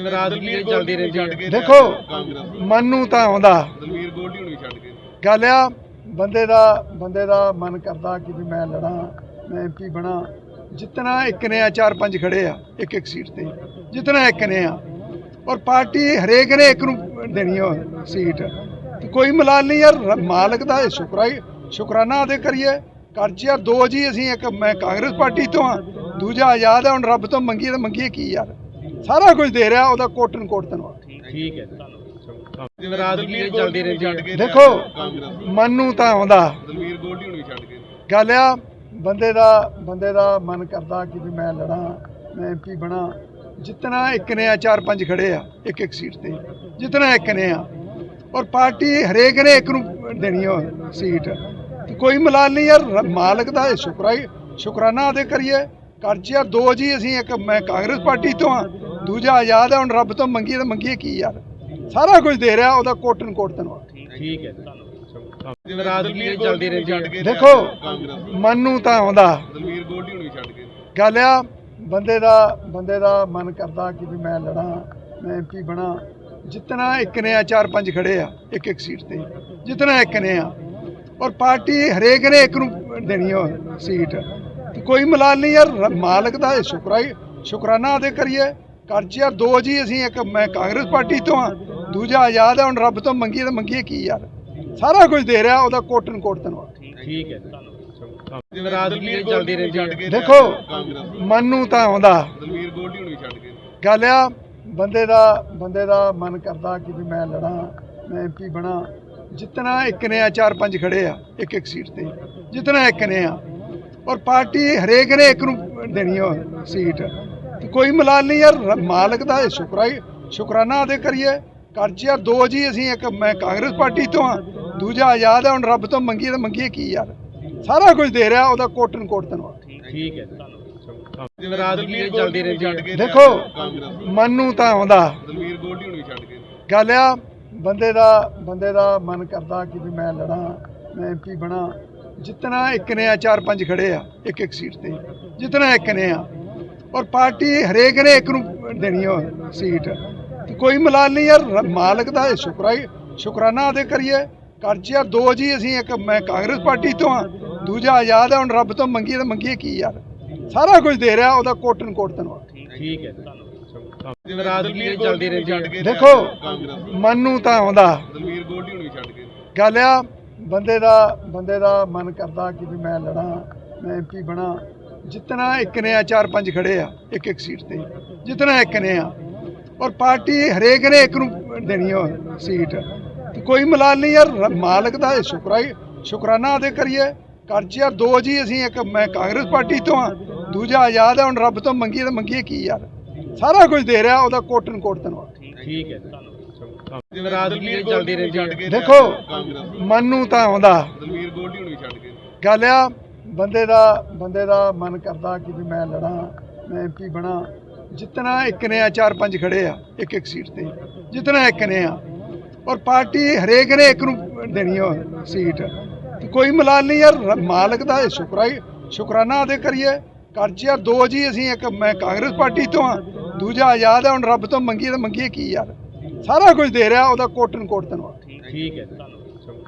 ਨਾਰਾਜ਼ਗੀ ਚੱਲਦੀ ਰਹਿੰਦੀ ਹੈ ਦੇਖੋ ਮਨ ਨੂੰ ਤਾਂ ਆਉਂਦਾ। ਦਲਵੀਰ ਗੋਲਡੀ ਨੂੰ ਵੀ ਛੱਡ ਕੇ। ਗੱਲ ਆ ਬੰਦੇ ਦਾ ਬੰਦੇ ਦਾ ਮਨ ਕਰਦਾ ਕਿ ਵੀ ਮੈਂ ਲੜਾਂ ਮੈਂ ਐਮਪੀ ਬਣਾ। ਜਿੱਤਣਾ ਇੱਕ ਨੇ ਆ ਚਾਰ ਪੰਜ ਖੜੇ ਆ ਇੱਕ ਇੱਕ ਸੀਟ ਤੇ। ਜਿੱਤਣਾ ਇੱਕ ਨੇ ਆ। ਔਰ ਪਾਰਟੀ ਹਰੇਕ ਨੇ ਇੱਕ ਨੂੰ ਦੇਣੀ ਉਹ ਸੀਟ। ਕੋਈ ਮਲਾਲ ਨਹੀਂ ਯਾਰ ਮਾਲਕ ਦਾ ਇਹ ਸ਼ੁਕਰਾਈ ਸ਼ੁਕਰਾਨਾ ਅਦੇ ਕਰੀਏ। ਕਰਜ ਯਾਰ ਦੋ ਜੀ ਅਸੀਂ ਇੱਕ ਮੈਂ ਕਾਂਗਰਸ ਪਾਰਟੀ ਤੋਂ ਆ ਦੂਜਾ ਆਜ਼ਾਦ ਹੈ ਹੁਣ ਰੱਬ ਤੋਂ ਮੰਗੀਏ ਤਾਂ ਮੰਗੀਏ ਕੀ ਯਾਰ? ਸਾਰਾ ਕੁਝ ਦੇ ਰਿਹਾ ਉਹਦਾ ਕੋਟਨ ਕੋਟ ਧੰਨਵਾਦ ਠੀਕ ਹੈ ਨਾਰਾਜ਼ਗੀ ਚੱਲਦੀ ਰਹਿੰਦੀ ਹੈ ਦੇਖੋ ਮਨ ਨੂੰ ਤਾਂ ਆਉਂਦਾ। ਦਲਵੀਰ ਗੋਲਡੀ ਨੂੰ ਵੀ ਛੱਡ ਕੇ। ਗੱਲ ਆ ਬੰਦੇ ਦਾ ਬੰਦੇ ਦਾ ਮਨ ਕਰਦਾ ਕਿ ਵੀ ਮੈਂ ਲੜਾਂ ਮੈਂ ਐਮਪੀ ਬਣਾ। ਜਿੱਤਣਾ ਇੱਕ ਨੇ ਆ ਚਾਰ ਪੰਜ ਖੜੇ ਆ ਇੱਕ ਇੱਕ ਸੀਟ ਤੇ। ਜਿੱਤਣਾ ਇੱਕ ਨੇ ਆ। ਔਰ ਪਾਰਟੀ ਹਰੇਕ ਨੇ ਇੱਕ ਨੂੰ ਦੇਣੀ ਉਹ ਸੀਟ। ਕੋਈ ਮਲਾਲ ਨਹੀਂ ਯਾਰ ਮਾਲਕ ਦਾ ਇਹ ਸ਼ੁਕਰਾਈ ਸ਼ੁਕਰਾਨਾ ਅਦੇ ਕਰੀਏ। ਕਰਜ ਯਾਰ ਦੋ ਜੀ ਅਸੀਂ ਇੱਕ ਮੈਂ ਕਾਂਗਰਸ ਪਾਰਟੀ ਤੋਂ ਆ। ਦੂਜਾ ਆਜ਼ਾਦ ਹੈ ਹੁਣ ਰੱਬ ਤੋਂ ਮੰਗੀਏ ਤਾਂ ਮੰਗੀਏ ਕੀ ਯਾਰ? ਸਾਰਾ ਕੁਝ ਦੇ ਰਿਹਾ ਉਹਦਾ ਕੋਟਨ ਕੋਟ ਧੰਨਵਾਦ ਠੀਕ ਹੈ ਨਾਰਾਜ਼ਗੀ ਚੱਲਦੀ ਰਹਿੰਦੀ ਦੇਖੋ ਮਨ ਨੂੰ ਤਾਂ ਆਉਂਦਾ। ਦਲਵੀਰ ਗੋਲਡੀ ਨੂੰ ਵੀ ਛੱਡ ਕੇ ਗੱਲ ਆ ਬੰਦੇ ਦਾ ਬੰਦੇ ਦਾ ਮਨ ਕਰਦਾ ਕਿ ਵੀ ਮੈਂ ਲੜਾਂ ਮੈਂ ਐਮਪੀ ਬਣਾ। ਜਿੱਤਣਾ ਇੱਕ ਨੇ ਆ ਚਾਰ ਪੰਜ ਖੜੇ ਆ ਇੱਕ ਇੱਕ ਸੀਟ ਤੇ। ਜਿੱਤਣਾ ਇੱਕ ਨੇ ਆ। ਔਰ ਪਾਰਟੀ ਹਰੇਕ ਨੇ ਇੱਕ ਨੂੰ ਦੇਣੀ ਉਹ ਸੀਟ। ਕੋਈ ਮਲਾਲ ਨਹੀਂ ਯਾਰ ਮਾਲਕ ਦਾ ਇਹ ਸ਼ੁਕਰਾਈ ਸ਼ੁਕਰਾਨਾ ਅਦੇ ਕਰੀਏ। ਕਰਜ ਯਾਰ ਦੋ ਜੀ ਅਸੀਂ ਇੱਕ ਮੈਂ ਕਾਂਗਰਸ ਪਾਰਟੀ ਤੋਂ ਆ ਦੂਜਾ ਆਜ਼ਾਦ ਹੈ ਹੁਣ ਰੱਬ ਤੋਂ ਮੰਗੀਏ ਤਾਂ ਮੰਗੀਏ ਕੀ ਯਾਰ? ਸਾਰਾ ਕੁਝ ਦੇ ਰਿਹਾ ਉਹਦਾ ਕੋਟਨ ਕੋਟ ਧੰਨਵਾਦ ਠੀਕ ਹੈ ਨਾਰਾਜ਼ਗੀ ਚੱਲਦੀ ਦੇਖੋ ਮਨ ਨੂੰ ਤਾਂ ਆਉਂਦਾ। ਦਲਵੀਰ ਗੋਲਡੀ ਨੂੰ ਵੀ ਛੱਡ ਕੇ। ਗੱਲ ਆ ਬੰਦੇ ਦਾ ਬੰਦੇ ਦਾ ਮਨ ਕਰਦਾ ਕਿ ਵੀ ਮੈਂ ਲੜਾਂ ਮੈਂ ਐਮਪੀ ਬਣਾ। ਜਿੱਤਣਾ ਇੱਕ ਨੇ ਆ ਚਾਰ ਪੰਜ ਖੜੇ ਆ ਇੱਕ ਇੱਕ ਸੀਟ ਤੇ। ਜਿੱਤਣਾ ਇੱਕ ਨੇ ਆ। ਔਰ ਪਾਰਟੀ ਹਰੇਕ ਨੇ ਇੱਕ ਨੂੰ ਦੇਣੀ ਉਹ ਸੀਟ। ਕੋਈ ਮਲਾਲ ਨਹੀਂ ਯਾਰ ਮਾਲਕ ਦਾ ਇਹ ਸ਼ੁਕਰਾਈ ਸ਼ੁਕਰਾਨਾ ਅਦੇ ਕਰੀਏ। ਕਰਜ ਯਾਰ ਦੋ ਜੀ ਅਸੀਂ ਇੱਕ ਮੈਂ ਕਾਂਗਰਸ ਪਾਰਟੀ ਤੋਂ ਆ ਦੂਜਾ ਆਜ਼ਾਦ ਹੈ ਹੁਣ ਰੱਬ ਤੋਂ ਮੰਗੀਏ ਤਾਂ ਮੰਗੀਏ ਕੀ ਯਾਰ? ਸਾਰਾ ਕੁਝ ਦੇ ਰਿਹਾ ਉਹਦਾ ਕੋਟਨ ਕੋਟ ਧੰਨਵਾਦ ਠੀਕ ਹੈ ਨਾਰਾਜ਼ਗੀ ਚੱਲਦੀ ਰਹਿੰਦੀ ਦੇਖੋ ਮਨ ਨੂੰ ਤਾਂ ਆਉਂਦਾ। ਦਲਵੀਰ ਗੋਲਡੀ ਨੂੰ ਵੀ ਛੱਡ ਕੇ। ਗੱਲ ਆ ਬੰਦੇ ਦਾ ਬੰਦੇ ਦਾ ਮਨ ਕਰਦਾ ਕਿ ਵੀ ਮੈਂ ਲੜਾਂ ਮੈਂ ਐਮਪੀ ਬਣਾ। ਜਿੱਤਣਾ ਇੱਕ ਨੇ ਆ ਚਾਰ ਪੰਜ ਖੜੇ ਆ ਇੱਕ ਇੱਕ ਸੀਟ ਤੇ। ਜਿੱਤਣਾ ਇੱਕ ਨੇ ਆ ਔਰ ਪਾਰਟੀ ਹਰੇਕ ਨੇ ਇੱਕ ਨੂੰ ਦੇਣੀ ਉਹ ਸੀਟ। ਕੋਈ ਮਲਾਲ ਨਹੀਂ ਯਾਰ ਮਾਲਕ ਦਾ ਇਹ ਸ਼ੁਕਰਾਈ ਸ਼ੁਕਰਾਨਾ ਅਦੇ ਕਰੀਏ। ਕਰਜ ਯਾਰ ਦੋ ਜੀ ਅਸੀਂ ਇੱਕ ਮੈਂ ਕਾਂਗਰਸ ਪਾਰਟੀ ਤੋਂ ਆ ਦੂਜਾ ਆਜ਼ਾਦ ਹੈ ਹੁਣ ਰੱਬ ਤੋਂ ਮੰਗੀਏ ਤਾਂ ਮੰਗੀਏ ਕੀ ਯਾਰ? ਸਾਰਾ ਕੁਝ ਦੇ ਰਿਹਾ ਉਹਦਾ ਕੋਟਨ ਕੋਟ ਧੰਨਵਾਦ ਠੀਕ ਹੈ ਦੇਖੋ ਮਨ ਨੂੰ। ਤਾਂ ਆਉਂਦਾ। ਦਲਵੀਰ ਗੋਲਡੀ ਨੂੰ ਵੀ ਛੱਡ ਕੇ। ਗੱਲ ਆ ਬੰਦੇ ਦਾ ਬੰਦੇ ਦਾ ਮਨ ਕਰਦਾ ਕਿ ਵੀ ਮੈਂ ਲੜਾਂ ਮੈਂ ਐਮਪੀ ਬਣਾ। ਜਿੱਤਣਾ ਇੱਕ ਨੇ ਆ ਚਾਰ ਪੰਜ ਖੜੇ ਆ ਇੱਕ ਇੱਕ ਸੀਟ ਤੇ ਜਿੱਤਣਾ ਇੱਕ ਨੇ ਆ। ਔਰ ਪਾਰਟੀ ਹਰੇਕ ਨੇ ਇੱਕ ਨੂੰ ਦੇਣੀ ਉਹ ਸੀਟ। ਤੇ ਕੋਈ ਮਲਾਲ ਨਹੀਂ ਯਾਰ ਮਾਲਕ ਦਾ ਸ਼ੁਕਰਾਈ ਸ਼ੁਕਰਾਨਾ ਅਦੇ ਕਰੀਏ। ਕਰਜ ਯਾਰ ਦੋ ਜੀ ਅਸੀਂ ਇੱਕ ਮੈਂ ਕਾਂਗਰਸ ਪਾਰਟੀ ਤੋਂ ਆ ਦੂਜਾ ਆਜ਼ਾਦ ਹੈ ਹੁਣ ਰੱਬ ਤੋਂ ਮੰਗੀਏ ਤਾਂ ਮੰਗੀਏ ਕੀ ਯਾਰ? ਸਾਰਾ ਕੁਝ ਦੇ ਰਿਹਾ ਉਹਦਾ ਕੋਟਨ ਕੋਟ ਧੰਨਵਾਦ ਠੀਕ ਹੈ ਦੇਖੋ ਮਨ ਨੂੰ ਤਾਂ ਆਉਂਦਾ। ਦਲਵੀਰ ਗੋਲਡੀ ਨੂੰ ਵੀ ਛੱਡ ਕੇ ਗੱਲ ਆ ਬੰਦੇ ਦਾ ਬੰਦੇ ਦਾ ਮਨ ਕਰਦਾ ਕਿ ਵੀ ਮੈਂ ਲੜਾਂ, ਮੈਂ ਐਮਪੀ ਬਣਾ। ਜਿੱਤਣਾ ਇੱਕ ਨੇ ਆ, ਚਾਰ ਪੰਜ ਖੜੇ ਆ, ਇੱਕ ਇੱਕ ਸੀਟ ਤੇ। ਜਿੱਤਣਾ ਇੱਕ ਨੇ ਆ। ਔਰ ਪਾਰਟੀ ਹਰੇਕ ਨੇ ਇੱਕ ਨੂੰ ਦੇਣੀ ਉਹ ਸੀਟ। ਕੋਈ ਮਲਾਲ ਨਹੀਂ ਯਾਰ ਮਾਲਕ ਦਾ ਇਹ ਸ਼ੁਕਰਾਈ, ਸ਼ੁਕਰਾਨਾ ਅਦੇ ਕਰੀਏ। ਕਰਜ ਯਾਰ, ਦੋ ਜੀ ਅਸੀਂ ਇੱਕ, ਮੈਂ ਕਾਂਗਰਸ ਪਾਰਟੀ ਤੋਂ ਆ, ਦੂਜਾ ਆਜ਼ਾਦ ਹੈ ਹੁਣ ਰੱਬ ਤੋਂ ਮੰਗੀਏ ਤਾਂ ਮੰਗੀਏ ਕੀ ਯਾਰ? ਸਾਰਾ ਕੁਝ ਦੇ ਰਿਹਾ, ਉਹਦਾ ਕੋਟਨ ਕੋਟ ਧੰਨਵਾਦ ਠੀਕ ਹੈ।